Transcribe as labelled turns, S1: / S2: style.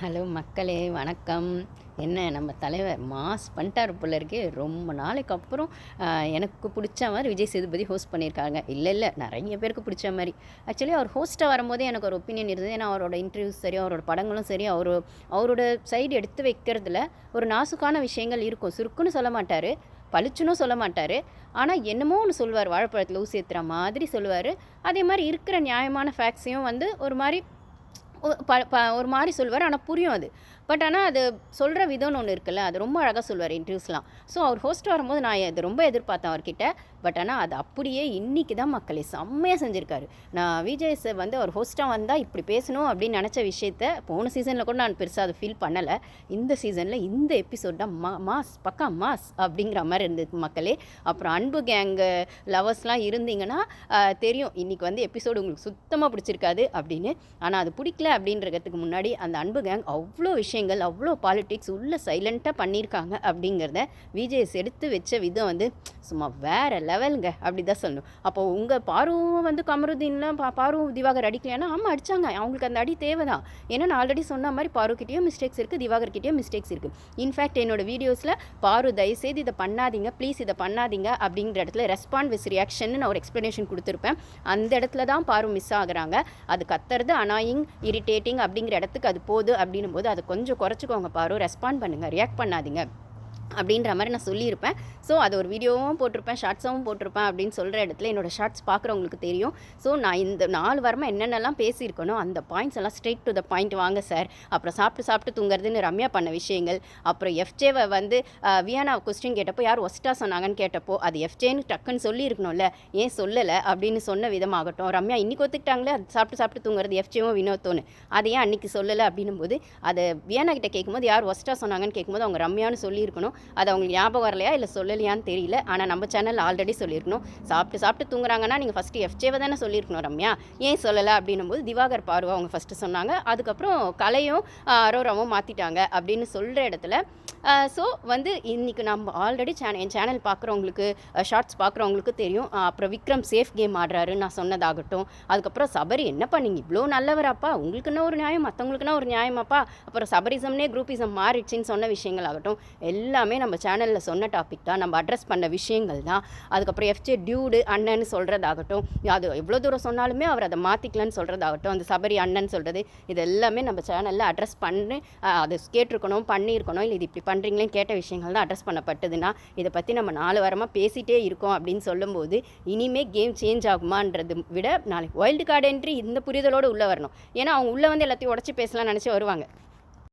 S1: Hello மக்களே வணக்கம். என்ன நம்ம தலைவர் மாஸ் பண்ணிட்டார் போல இருக்கே. ரொம்ப நாளைக்கு அப்புறம் எனக்கு பிடிச்ச மாதிரி விஜய் சேதுபதி ஹோஸ்ட் பண்ணியிருக்காங்க. இல்லை இல்லை நிறைய பேருக்கு பிடிச்ச மாதிரி. ஆக்சுவலி அவர் ஹோஸ்ட்டாக வரும்போதே எனக்கு ஒரு ஒப்பீனியன் இருந்தது. ஏன்னா அவரோட இன்டர்வியூஸ் சரி அவரோட படங்களும் சரி அவர் அவரோட சைடு எடுத்து வைக்கிறதுல ஒரு நாசுக்கான விஷயங்கள் இருக்கும். சுருக்குன்னு சொல்ல மாட்டார் பளிச்சுன்னு சொல்ல மாட்டார். ஆனால் என்னமோ ஒன்று சொல்லுவார் வாழைப்பழத்தில் ஊசி ஏற்றுற மாதிரி சொல்லுவார். அதே மாதிரி இருக்கிற நியாயமான ஃபேக்ட்ஸையும் வந்து ஒரு மாதிரி ஒரு மாதிரி சொல்லுவார் ஆனால் புரியும் அது. பட் ஆனால் அது சொல்கிற விதம்னு ஒன்று இருக்குல்ல அது ரொம்ப அழகாக சொல்லுவார் இன்டர்வியூஸ்லாம் ஸோ அவர் ஹோஸ்ட் வரும்போது நான் இது ரொம்ப எதிர்பார்த்தேன் அவர்கிட்ட. பட் ஆனால் அது அப்படியே இன்னைக்கு தான் மக்களே செம்மையாக செஞ்சுருக்காரு. நான் விஜய் சார் வந்து அவர் ஹோஸ்ட்டாக வந்தால் இப்படி பேசணும் அப்படின்னு நினச்ச விஷயத்த போன சீசனில் கூட நான் பெருசாக அதை ஃபீல் பண்ணலை. இந்த சீசனில் இந்த எபிசோட் தான் மா மாஸ் பக்கா மாஸ் அப்படிங்கிற மாதிரி இருந்தது மக்களே. அப்புறம் அன்பு கேங்கு லவர்ஸ்லாம் இருந்தீங்கன்னா தெரியும் இன்றைக்கி வந்து எபிசோடு உங்களுக்கு சுத்தமாக பிடிச்சிருக்காது அப்படின்னு. ஆனால் அது பிடிக்கல அப்படின்றதுக்கு முன்னாடி அந்த அன்பு கேங் அவ்வளோ விஷயம் விஷயங்கள் அவ்வளோ பாலிட்டிக்ஸ் உள்ள சைலண்ட்டாக பண்ணியிருக்காங்க அப்படிங்கிறத விஜய்ஸ் எடுத்து வச்ச விதம் வந்து சும்மா வேற லெவலுங்க அப்படி தான் சொல்லணும். அப்போ உங்கள் பாருவும் வந்து கமருதீன்லாம் பா பாரு திவாகர் அடிக்கலையானா? ஆமாம் அடிச்சாங்க. அவங்களுக்கு அந்த அடி தேவை தான் ஏன்னா நான் ஆல்ரெடி சொன்ன மாதிரி பாருக்கிட்டேயும் மிஸ்டேக்ஸ் இருக்குது திவாகர்கிட்டேயும் மிஸ்டேக்ஸ் இருக்குது இன்ஃபேக்ட் என்னோட வீடியோஸில் பாரு தயவுசெய்து இதை பண்ணாதீங்க ப்ளீஸ் இதை பண்ணாதீங்க அப்படிங்கிற இடத்துல ரெஸ்பாண்ட் வித் ரியாக்ஷன் நான் ஒரு எக்ஸ்ப்ளனேஷன் கொடுத்துருப்பேன். அந்த இடத்துல தான் பாரு மிஸ் ஆகுறாங்க. அது கத்துறது அனாயிங் இரிட்டேட்டிங் அப்படிங்கிற இடத்துக்கு அது போகுது அப்படின்னும் போது அதை கொஞ்சம் குறைச்சிக்கோங்க பாரு. ரெஸ்பாண்ட் பண்ணுங்கள் ரியாக்ட் பண்ணாதீங்க. அப்படின்ற மாதிரி நான் சொல்லியிருப்பேன். ஸோ அது ஒரு வீடியோவும் போட்டிருப்பேன் ஷார்ட்ஸாகவும் போட்டிருப்பேன் அப்படின்னு சொல்கிற இடத்துல என்னோட ஷார்ட்ஸ் பார்க்குறவங்களுக்கு தெரியும். ஸோ நான் இந்த நாலு வாரமாக என்னென்னலாம் பேசியிருக்கணும் அந்த பாயிண்ட்ஸ் எல்லாம் ஸ்ட்ரெயிட் டு த பாயிண்ட் வாங்க சார் அப்புறம் சாப்பிட்டு சாப்பிட்டு தூங்குறதுன்னு ரம்யா பண்ண விஷயங்கள். அப்புறம் எஃப்ஜேவை வந்து வியானா கொஸ்டின் கேட்டப்போ யார் ஒஸ்ட்டாக சொன்னாங்கன்னு கேட்டப்போ அது எஃப்ஜேன்னு டக்குன்னு சொல்லியிருக்கணும்ல. ஏன் சொல்லலை? அப்படின்னு சொன்ன விதமாகட்டும். ரம்யா இன்றைக்கி ஒத்துக்கிட்டாங்களே அது சாப்பிட்டு சாப்பிட்டு தூங்குறது எஃப்ஜேவும் வினோத்தோன்னு அதை ஏன் அன்னைக்கு சொல்லலை அப்படின்னும் போது அதை வியானா கிட்ட கேட்கும்போது யார் ஒஸ்ட்டாக சொன்னாங்கன்னு கேட்கும்போது அவங்க ரம்யான்னு சொல்லியிருக்கணும். அது அவங்களுக்கு ஞாபகம் வரலையா இல்லை சொல்லலையான்னு தெரியல. ஆனால் நம்ம சேனல் ஆல்ரெடி சொல்லியிருக்கணும். சாப்பிட்டு சாப்பிட்டு தூங்குறாங்கன்னா நீங்கள் ஃபஸ்ட்டு எஃப்ஜேவை தானே சொல்லியிருக்கணும் ரம்யா. ஏன் சொல்லலை அப்படின்னும் போது திவாகர் பார்வை அவங்க ஃபஸ்ட்டு சொன்னாங்க. அதுக்கப்புறம் கலையும் ஆஹ், அரோராவும் மாற்றிட்டாங்க அப்படின்னு சொல்கிற இடத்துல ஸோ வந்து இன்றைக்கி நம்ம ஆல்ரெடி சேனல் என் சேனல் பார்க்குறவங்களுக்கு ஷார்ட்ஸ் பார்க்குறவங்களுக்கு தெரியும். அப்புறம் விக்ரம் சேஃப் கேம் ஆடுறாருன்னு நான் சொன்னதாகட்டும். அதுக்கப்புறம் சபரி என்ன பண்ணீங்க? இவ்வளோ நல்லவராப்பா? உங்களுக்குன்னா ஒரு நியாயம்? மற்றவங்களுக்குன்னா ஒரு நியாயமாப்பா? அப்புறம் சபரிசம்னே குரூப்பிசம் மாறிடுச்சின்னு சொன்ன விஷயங்கள் ஆகட்டும் எல்லாமே நம்ம சேனலில் சொன்ன டாபிக் தான். நம்ம அட்ரஸ் பண்ண விஷயங்கள் தான். அதுக்கப்புறம் எஃப்ஜே டியூடு அண்ணன்னு சொல்கிறதாகட்டும் அது எவ்வளோ தூரம் சொன்னாலுமே அவர் அதை மாற்றிக்கலன்னு சொல்கிறதாகட்டும் அந்த சபரி அண்ணன் சொல்கிறது இது எல்லாமே நம்ம சேனலில் அட்ரஸ் பண்ணி அதை கேட்டிருக்கணும் பண்ணியிருக்கணும். இல்லை இது இப்படி பண்ணுறீங்களேன்னு கேட்ட விஷயங்கள் தான் அட்ரஸ் பண்ணப்பட்டதுன்னா இதை பற்றி நம்ம நாலு வாரமாக பேசிகிட்டே இருக்கோம் அப்படின்னு சொல்லும்போது இனிமே கேம் சேஞ்ச் ஆகுமான்றது விட நாளைக்கு வைல்டு கார்டு என்ட்ரி இந்த புரிதலோடு உள்ளே வரணும். ஏன்னா அவங்க உள்ளே வந்து எல்லாத்தையும் உடச்சி பேசலாம்னு நினச்சி வருவாங்க.